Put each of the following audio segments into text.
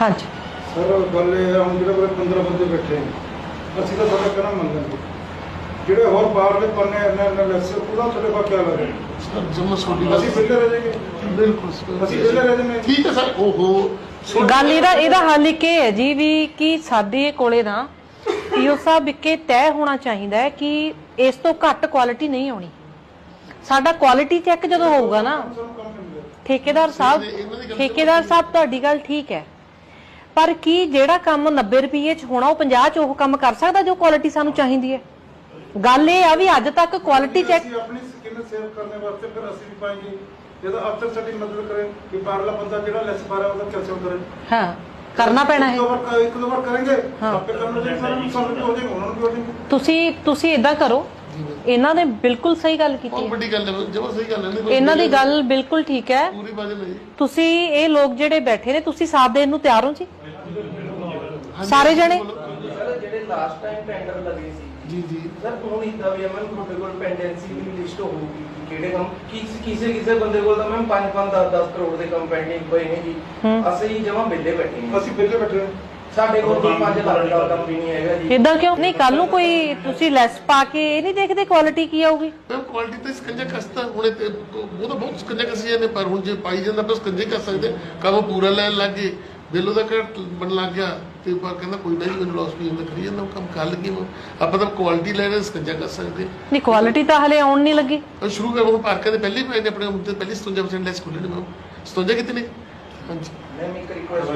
ਹਾਂਜੀ। ਸਰ ਗੱਲ ਇਹ ਹੈ ਹੁਣ ਜਿਹੜੇ ਕੋਲ 15 ਬੰਦੇ ਬੈਠੇ ਨੇ ਅਸੀਂ ਤਾਂ ਤੁਹਾਡਾ ਕਹਿਣਾ ਮੰਨਦੇ ਹਾਂ ਜਿਹੜੇ ਹੋਰ ਬਾਹਰ ਦੇ ਪੰਨੇ ਇੰਨੇ ਇੰਨੇ ਲੈਸੇ ਉਹਦਾ ਤੁਹਾਡੇ ਕੋਲ ਕਿਆ ਲੱਗੇ ਸਰ ਜਮਾ ਛੋਟੀ ਅਸੀਂ ਵਿਹਲੇ ਰਹਿ ਜਾਈਏ। ਬਿਲਕੁਲ ਸਰ। ਅਸੀਂ ਵਿਹਲੇ ਰਹਿ ਜਾਂਦੇ ਹਾਂ। ਠੀਕ ਹੈ ਸਰ ਓਹੋ। ਗੱਲ ਇਹਦਾ ਇਹਦਾ ਹੱਲ ਇੱਕ ਇਹ ਹੈ ਜੀ ਵੀ ਕਿ ਸਾਡੇ ਕੋਲੇ ਨਾ ਪੀਓ ਸਾਹਿਬ ਇੱਕੇ ਤੈਅ ਹੋਣਾ ਚਾਹੀਦਾ ਹੈ ਕਿ ਇਸ ਤੋਂ ਘੱਟ ਕੁਆਲਿਟੀ ਨਹੀਂ ਆਉਣੀ। ਸਾਡਾ ਕੁਆਲਿਟੀ ਚੈੱਕ ਜਦੋਂ ਹੋਊਗਾ ਨਾ ਠੇਕੇਦਾਰ ਸਾਹਿਬ ਠੇਕੇਦਾਰ ਸਾਹਿਬ ਤੁਹਾਡੀ ਗੱਲ ਠੀਕ ਹੈ। ਪਰ ਕੀ ਜਿਹੜਾ ਕੰਮ 90 ਰੁਪਏ ਚ ਹੋਣਾ ਉਹ 50 ਚ ਉਹ ਕੰਮ ਕਰ ਸਕਦਾ ਜੋ ਕੁਆਲਿਟੀ ਸਾਨੂੰ ਚਾਹੀਦੀ ਹੈ? ਗੱਲ ਇਹ ਆ ਵੀ ਅੱਜ ਤੱਕ ਕੁਆਲਿਟੀ ਚੈੱਕ ਅਸੀਂ ਆਪਣੀ ਸਕਿਨ ਸੇਵ ਕਰਨ ਵਾਸਤੇ ਫਿਰ ਅਸੀਂ ਵੀ ਪਾਈਏ ਜਦੋਂ ਅਫਸਰ ਸਾਡੀ ਮਦਦ ਕਰੇ ਕਿ ਬਾਹਰਲਾ ਬੰਦਾ ਜਿਹੜਾ ਲੈਸ ਬਾਰਾ ਉਹਦਾ ਕੈਲਸ਼ੀਅਮ ਕਰੇ। ਹਾਂ ਕਰਨਾ ਪੈਣਾ ਹੈ ਇੱਕ ਦੋ ਵਾਰ ਕਰਾਂਗੇ ਆਪੇ ਕਰਨਾ ਚਾਹੀਦਾ ਸਾਨੂੰ ਵੀ ਹੋ ਜਾਏਗਾ ਉਹਨਾਂ ਵੀ ਹੋ ਜਾਏਗਾ ਤੁਸੀਂ ਤੁਸੀਂ ਇਦਾਂ ਕਰੋ। ਇਹਨਾਂ ਨੇ ਬਿਲਕੁਲ ਸਹੀ ਗੱਲ ਕੀਤੀ ਬਹੁਤ ਹੈ। ਵੱਡੀ ਗੱਲ ਹੈ ਜਮਾ ਸਹੀ ਗੱਲ ਹੈ ਨਹੀਂ, ਇਹਨਾਂ ਦੀ ਗੱਲ ਬਿਲਕੁਲ ਠੀਕ ਹੈ। ਪੂਰੀ ਬਾਤ ਨਹੀਂ ਤੁਸੀਂ ਇਹ ਲੋਕ ਜਿਹੜੇ ਬੈਠੇ ਨੇ ਤੁਸੀਂ ਸਾਥ ਦੇਣ ਨੂੰ ਤਿਆਰ ਹੋ ਜੀ? ਸਾਰੇ ਜਣੇ? ਸਰ ਜਿਹੜੇ ਲਾਸਟ ਟਾਈਮ ਟੈਂਡਰ ਲੱਗੇ ਸੀ ਜੀ ਜੀ। ਸਰ ਹੁਣ ਇਦਾਂ ਵੀ ਮੈਮ ਤੁਹਾਡੇ ਕੋਲ ਪੈਂਡੈਂਸੀ ਦੀ ਲਿਸਟ ਹੋਊਗੀ। ਕਿ ਕਿਹੜੇ ਕੰਮ ਕਿਸ ਕਿਸੇ ਕਿਸੇ ਬੰਦੇ ਕੋਲ ਤਾਂ ਮੈਮ 5 5 10 10 ਕਰੋੜ ਦੇ ਕੰਮ ਪੈਂਡਿੰਗ ਪਏ ਨੇ ਜੀ। ਹੂੰ। ਅਸੀਂ ਜਮਾ ਬਿੱਲੇ ਬੈਠੇ ਹਾਂ। ਅਸੀਂ ਵਿਹਲੇ ਬੈਠੇ ਹਾਂ। ਸਾਡੇ ਕੋਲ ਕੋਈ 5 ਲੱਖ ਦਾ ਕੰਮ ਵੀ ਨਹੀਂ ਹੈਗਾ ਜੀ। ਇਦਾਂ ਕਿਉਂ? ਨਹੀਂ ਕੱਲ ਨੂੰ ਕੋਈ ਤੁਸੀਂ ਲੈਸ ਪਾ ਕੇ ਇਹ ਨਹੀਂ ਦੇਖਦੇ ਕੁਆਲਿਟੀ ਕੀ ਆਊਗੀ? ਮੈਮ ਕੁਆਲਿਟੀ ਤਾਂ ਸਕੰਜਾ ਕਸਤਾ ਹੁਣੇ ਤੇ ਉਹ ਤਾਂ ਬਹੁਤ ਸਕੰਜਾ ਕਸੀ ਜਾਂਦੇ ਪਰ ਹੁਣ ਜੇ ਪਾਈ ਜਾਂਦਾ ਪਰ ਸਕੰਜੇ ਕਰ ਸਕਦੇ ਕੰਮ ਪੂਰਾ ਲੈਣ ਲੱਗੇ ਬਿੱਲੋ ਦਾ ਘਟ ਬਣ ਲੱਗ ਗਿਆ ਤੇ ਪਰ ਕਹਿੰਦਾ ਕੋਈ ਨਹੀਂ ਮੈਨੂੰ ਲਾਸ ਵੀ ਹੁੰਦਾ ਕਰੀ ਜਾਂਦਾ ਉਹ ਕੰਮ ਕਰ ਲੱਗੇ ਉਹ ਆਪਾਂ ਤਾਂ ਕੁਆਲਿਟੀ ਲੈ ਰਹੇ ਸਕੰਜਾ ਕਰ ਸਕਦੇ ਨਹੀਂ ਕੁਆਲਿਟੀ ਤਾਂ ਹਲੇ ਆਉਣ ਨਹੀਂ ਲੱਗੀ। ਉਹ ਸ਼ੁਰੂ ਕਰ ਉਹ ਪਾਰਕਾਂ ਦੇ ਪਹਿਲੇ ਹੀ ਪਏ ਨੇ ਆਪਣੇ ਹੁਣ ਤੇ ਪਹਿਲੇ 57% ਲੈਸ ਖੁੱਲੇ ਨੇ ਮੈਮ 57 ਕਿਤੇ ਨੇ? ਹਾਂਜੀ। ਮੈਮ ਇੱਕ ਰਿਕੁਐਸਟ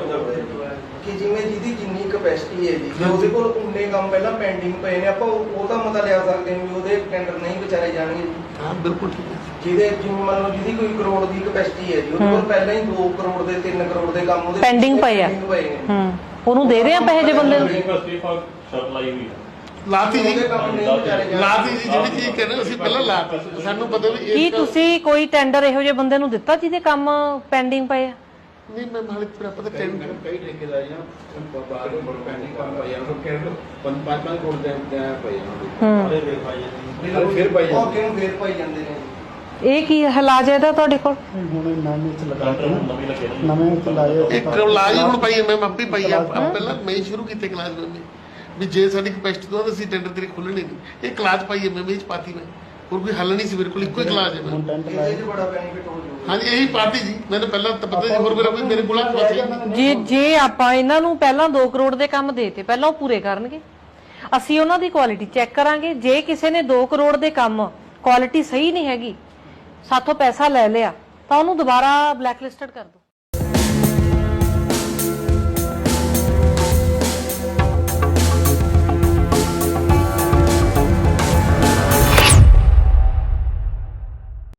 ਕਿ ਜਿਵੇਂ ਜਿਹਦੀ ਜਿੰਨੀ ਕਪੈਸਿਟੀ ਹੈ ਜੀ ਜੇ ਉਹਦੇ ਕੋਲ ਉਨੇ ਕੰਮ ਪਹਿਲਾਂ ਪੈਂਡਿੰਗ ਪਏ ਨੇ ਆਪਾਂ ਉਹ ਉਹ ਤਾਂ ਮਤਾ ਲਿਆ ਸਕਦੇ ਹਾਂ ਵੀ ਉਹਦੇ ਟੈਂਡਰ ਨਹੀਂ ਵਿਚਾਰੇ ਜਾਣਗੇ ਜੀ। ਹਾਂ ਬਿਲਕੁਲ ਠੀਕ ਹੈ। ਜਿਹਦੇ ਜਿਵੇਂ ਮੰਨ ਲਓ ਜਿਹਦੀ ਕੋਈ ਕਰੋੜ ਦੀ ਕਪੈਸਿਟੀ ਹੈ ਜੀ ਉਹਦੇ ਕੋਲ ਪਹਿਲਾਂ ਹੀ 2 ਕਰੋੜ ਦੇ 3 ਕਰੋੜ ਦੇ ਕੰਮ ਉਹਦੇ Pending ਪਏ ਆ। pending ਪਏ ਨੇ। ਹੂੰ। ਉਹਨੂੰ ਦੇ ਰਹੇ ਆ ਪੈਸੇ ਜੇ ਬੰਦੇ ਨੂੰ? ਯੂਨੀਵਰਸਿਟੀ ਫਾਰ ਸ਼ਰਤ ਲਾਈ ਹੋਈ ਹੈ ਲਾਤੀ ਜੀ। ਉਹਦੇ ਕੰਮ ਨਹੀਂ ਵਿਚਾਰੇ ਜਾਣਗੇ। ਲਾਤੀ ਜੀ ਜਿਹੜੀ ਚੀਜ਼ ਕਹਿੰਦੇ ਅਸੀਂ ਪਹਿਲਾਂ ਲਾਤੀ। ਸਾਨੂੰ ਪਤਾ ਵੀ ਕੀ ਇਸ ਤੁਸੀਂ ਕੋਈ ਟੈਂਡਰ ਇਹੋ ਜਿਹੇ ਬੰਦੇ ਨੂੰ ਦਿੱਤਾ ਜਿਹਦੇ ਕੰਮ ਪੈਂਡਿੰਗ ਪਏ ਆ? ਨਹੀਂ ਮੈਂ ਹਾਲੇ ਫਿਰ ਆਪਾਂ ਤਾਂ ਟੈਂਡਰ ਕਈ ਠੇਕੇਦਾਰੀਆਂ ਬਾਹਰ ਕੋਲ ਪੈਂਡਿੰਗ ਕੰਮ ਪਈ ਉਹਨਾਂ ਨੂੰ ਕਹਿੰਦੇ ਪੰਜ ਪੰਜ ਪੰਜ ਕਰੋੜ ਦੇ ਦੇ ਪਈ ਉਹਨਾਂ ਹੂੰ। ਨੂੰ। ਫਿਰ ਪਾਈ ਉਹ ਕਿਉਂ ਫੇਰ ਪਾਈ ਜਾਂਦੇ ਨੇ। ਇਹ ਕੀ ਹਲਾਜ ਹੈ ਇਹਦਾ ਤੁਹਾਡੇ ਕੋਲ? ਹੁਣ ਨਵੇਂ ਚ ਲਗਾ ਕੰਟਰ ਹੁਣ ਨਵੀਂ ਲੱਗੇ ਨੇ। ਨਵੇਂ ਚ ਲਾਏ ਇੱਕ ਕਲਾਸ ਹੁਣ ਪਾਈ ਮੈਂ ਆਪੀ ਪਾਈ ਆ ਪਹਿਲਾਂ ਮੈਂ ਹੀ ਸ਼ੁਰੂ ਕੀਤੇ ਕਲਾਸ ਮੈਂ ਵੀ। ਜੇ ਸਾਡੀ ਕਪੈਸਿਟੀ ਤੋਂ ਅਸੀਂ ਟੈਂਡਰ ਤੇਰੇ ਖੋਲਣੇ ਨਹੀਂ। ਇਹ ਕਲਾਸ ਪਾਈ ਮੈਂ ਵਿੱਚ ਪਾਤੀ ਮੈਂ। ਹੋਰ ਕੋਈ ਹੱਲ ਨਹੀਂ ਸੀ ਮੇਰੇ ਕੋਲ ਇੱਕੋ ਹੀ ਕਲਾਸ ਹੈ ਹੁਣ ਮੈਂ ਟੈਂਟ ਇਹਦੇ ਲਾਏ 'ਚ ਬੜਾ ਬੈਨੀਫਿਟ ਹੋ ਜਾਊਗਾ ਹਾਂਜੀ ਇਹੀ ਪਾਤੀ ਜੀ ਮੈਨੂੰ ਪਹਿਲਾਂ ਤਾਂ ਪਤਾ ਜੀ ਹੋਰ ਮੇਰਾ ਕੋਈ ਮੇਰੇ ਕੋਲ ਪਤਾ ਹੀ ਨਹੀਂ ਜੇ ਜੇ ਆਪਾਂ ਇਹਨਾਂ ਨੂੰ ਪਹਿਲਾਂ 2 ਕਰੋੜ ਦੇ ਕੰਮ ਦੇਤੇ ਪਹਿਲਾਂ ਉਹ ਪੂਰੇ ਕਰਨਗੇ। ਅਸੀਂ ਉਹਨਾਂ ਦੀ ਕੁਆਲਿਟੀ ਚੈੱਕ ਕਰਾਂਗੇ। ਜੇ ਕਿਸੇ ਨੇ 2 ਕਰੋੜ ਦੇ ਕੰਮ ਕੁਆਲਿਟੀ ਸਹੀ ਨਹੀਂ ਹੈਗੀ ਸਾਥੋਂ ਪੈਸਾ ਲੈ ਲਿਆ ਤਾਂ ਉਹਨੂੰ ਦੁਬਾਰਾ ਬਲੈਕਲਿਸਟਡ ਕਰ ਦਿਓ।